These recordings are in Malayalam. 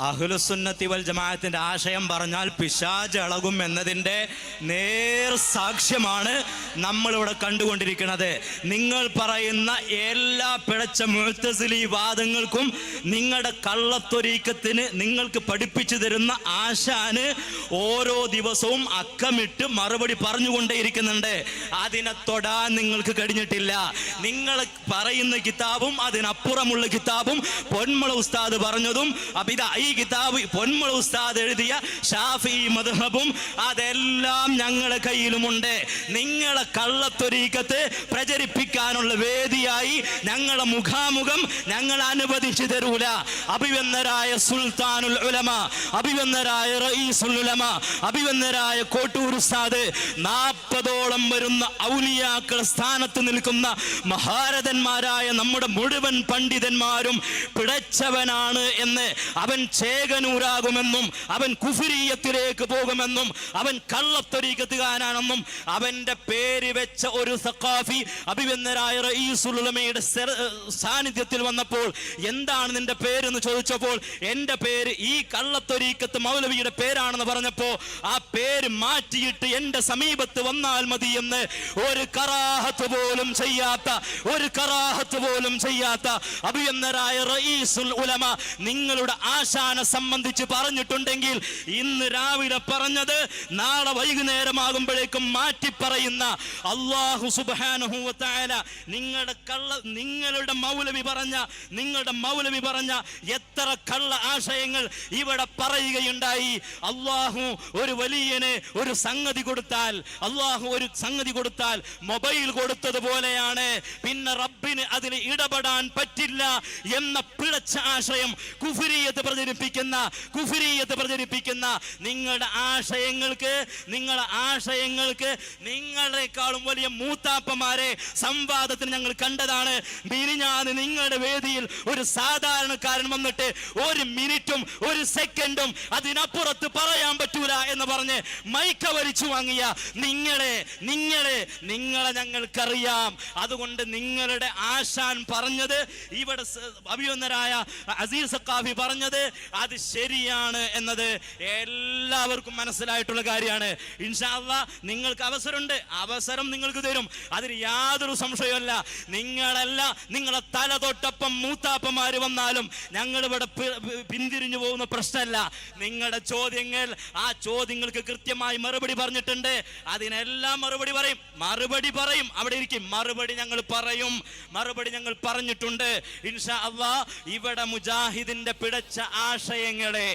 അഹുലുസുന്നത്തി വൽ ജമാഅത്തിന്റെ ആശയം പറഞ്ഞാൽ പിശാജ് ഇളകും എന്നതിന്റെ നേർ സാക്ഷ്യമാണ് നമ്മളിവിടെ കണ്ടുകൊണ്ടിരിക്കുന്നത്. നിങ്ങൾ പറയുന്ന എല്ലാ പിഴച്ച മുഴത്തസിലി വാദങ്ങൾക്കും നിങ്ങളുടെ കള്ളത്തൊരീക്കത്തിന് നിങ്ങൾക്ക് പഠിപ്പിച്ചു തരുന്ന ആശാന് ഓരോ ദിവസവും അക്കമിട്ട് മറുപടി പറഞ്ഞുകൊണ്ടേയിരിക്കുന്നുണ്ട്. അതിനെ തൊടാൻ നിങ്ങൾക്ക് കഴിഞ്ഞിട്ടില്ല. നിങ്ങൾ പറയുന്ന കിതാബും അതിനപ്പുറമുള്ള കിതാബും പൊന്മള ഉസ്താദ് പറഞ്ഞതും ഇതാ ഈ കിതാബ് പൊന്മള ഉസ്താദ് എഴുതിയ ഷാഫി മദ്ഹബും അതെല്ലാം ഞങ്ങളുടെ കയ്യിലുമുണ്ട്. നിങ്ങളെ കള്ളത്തൊരീക്കത്ത് പ്രചരിപ്പിക്കാനുള്ള വേദിയായി ഞങ്ങളെ മുഖാമുഖം ഞങ്ങൾ അനുവദിച്ചു തരൂല. അഭിവന്നരായ സുൽത്താനുൽ ഉലമ അഭിവന്നരായ റഈസുൽ ഉലമ അഭിവന്നരായ കോട്ടൂർ ഉസ്താദ് നാൽപ്പതോളം വരുന്ന ഔലിയാക്കൾ സ്ഥാനത്ത് നിൽക്കുന്ന മഹാരഥന്മാരായ നമ്മുടെ മുഴുവൻ പണ്ഡിതന്മാരും പിടച്ചവനാണ് എന്ന് അവൻ ചേകനൂരാകുമെന്നും അവൻ കുഫിരീയത്തിലേക്ക് പോകുമെന്നും അവൻ കള്ളത്തൊരീക്കത്തുകാരാണെന്നും അവന്റെ പേര് വെച്ച ഒരു സഖാഫി അഭിവന്ദനായ റയീസുലമയുടെ സാന്നിധ്യത്തിൽ വന്നപ്പോൾ എന്താണ് നിന്റെ പേരെന്ന് ചോദിച്ചപ്പോൾ എന്റെ പേര് ഈ കള്ളത്തൊരീക്കത്ത് മൗലവിയുടെ പേരാണെന്ന് പറഞ്ഞപ്പോൾ ആ പേര് മാറ്റിയിട്ട് എന്റെ സമീപത്ത് വന്നാൽ മതി എന്ന് ഒരു കറാഹത്ത് പോലും ചെയ്യാത്ത ഒരു കറാഹത്ത് പോലും ചെയ്യാത്ത അഭിയന്നരായ റയീസുൽ ഉലമ നിങ്ങളുടെ ആശാനെ സംബന്ധിച്ച് പറഞ്ഞിട്ടുണ്ടെങ്കിൽ ഇന്ന് രാവിലെ പറഞ്ഞത് നാളെ വൈകുന്നേരമാകുമ്പോഴേക്കും മാറ്റി പറയുന്ന അള്ളാഹു തആല നിങ്ങളുടെ കള്ള നിങ്ങളുടെ മൗലവി പറഞ്ഞ നിങ്ങളുടെ മൗലവി പറഞ്ഞ എത്ര കള്ള ആശയങ്ങൾ ഇവിടെ പറയുകയുണ്ടായി. അള്ളാഹു ഒരു വലിയനെ ഒരു സംഗതി കൊടുത്താൽ അള്ളാഹു ഒരു സംഗതി കൊടുത്താൽ മൊബൈൽ കൊടുത്തതുപോലെയാണ് പിന്നെ റബ്ബിന് അതിൽ ഇടപെടാൻ പറ്റില്ല എന്ന പിഴച്ച ആശയം കുഫിരിയത്ത് പ്രചരിപ്പിക്കുന്ന കുഫിരീയത്ത് പ്രചരിപ്പിക്കുന്ന നിങ്ങളുടെ ആശയങ്ങൾക്ക് നിങ്ങളുടെ ആശയങ്ങൾക്ക് നിങ്ങളെക്കാളും വലിയ മൂത്താപ്പമാരെ സംവാദത്തിന് ഞങ്ങൾ കണ്ടതാണ്. മിനിഞ്ഞാന്ന് നിങ്ങളുടെ വേദിയിൽ ഒരു സാധാരണക്കാരൻ വന്നിട്ട് ഒരു മിനിറ്റും ഒരു സെക്കൻഡും അതിനപ്പുറത്ത് പറയാൻ പറ്റൂല എന്ന് പറഞ്ഞ് മൈക്ക വലിച്ചു വാങ്ങിയ നിങ്ങളെ നിങ്ങളെ നിങ്ങളെ ഞങ്ങൾക്കറിയാം. അതുകൊണ്ട് നിങ്ങളുടെ ആശാൻ പറഞ്ഞത് ഇവിടെ അഭിയുന്നരായ അസീർ സക്കാഫി പറഞ്ഞത് അത് ശരിയാണ് എന്നത് എല്ലാവർക്കും മനസ്സിലായിട്ടുള്ള കാര്യമാണ്. ഇൻഷാല്ല നിങ്ങൾക്ക് അവസരമുണ്ട്. അവസരം നിങ്ങൾക്ക് തരും. അതിൽ യാതൊരു സംശയമല്ല നിങ്ങളല്ല നിങ്ങളെ തല തൊട്ടപ്പം മൂത്താപ്പന്മാർ വന്നാലും ഞങ്ങളിവിടെ പിന്തിരിഞ്ഞു പോകുന്ന പ്രശ്നമല്ല. നിങ്ങളുടെ ചോദ്യങ്ങൾ ആ ചോദ്യങ്ങൾക്ക് കൃത്യമായി മറുപടി പറഞ്ഞിട്ടുണ്ട്. അതിനെല്ലാം മറുപടി പറയും. മറുപടി പറയും. അവിടെ ഇരിക്കും. മറുപടി ഞങ്ങൾ പറയും. മറുപടി ഞങ്ങൾ പറഞ്ഞിട്ടുണ്ട്. ഇൻഷാ അള്ളാ ഇവിടെ മുജാഹിദിന്റെ പിടച്ച ആശയങ്ങളെ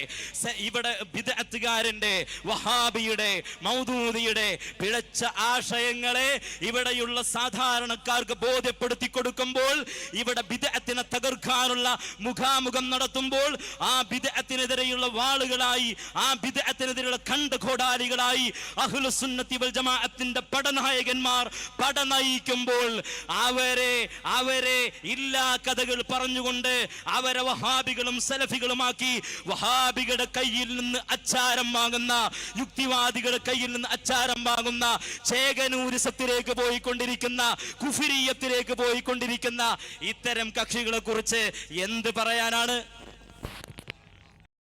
ഇവിടെ ബിദഅത്തുകാരന്റെ വഹാബിയുടെ മൗദൂദിയുടെ പിഴച്ച ആശയങ്ങളെ ഇവിടെയുള്ള സാധാരണക്കാർക്ക് ബോധ്യപ്പെടുത്തി കൊടുക്കുമ്പോൾ ഇവിടെ ബിദഅത്തിനെ തകർക്കാനുള്ള മുഖാമുഖം നടത്തുമ്പോൾ ആ ബിദഅത്തിനെതിരെയുള്ള വാളുകളായി ആ ബിദഅത്തിനെതിരെയുള്ള കണ്ടഘോടാലികളായി അഹ്ലുസുന്നത്തി വൽ ജമാഅത്തിന്റെ പടനായകന്മാർ പടനയിക്കുമ്പോൾ അവരെ അവരെ ഇല്ലാ കഥകൾ പറഞ്ഞുകൊണ്ട് അവരെ വഹാബികളും സലഫികളുമാക്കി വഹാബികളുടെ കയ്യിൽ നിന്ന് അച്ചാരം വാങ്ങുന്ന യുക്തിവാദികളുടെ കയ്യിൽ നിന്ന് അച്ചാരം വാങ്ങുന്ന ചേകനൂരിസത്തിലേക്ക് പോയിക്കൊണ്ടിരിക്കുന്ന കുഫിരീയത്തിലേക്ക് പോയിക്കൊണ്ടിരിക്കുന്ന ഇത്തരം കക്ഷികളെ കുറിച്ച് എന്ത് പറയാനാണ്?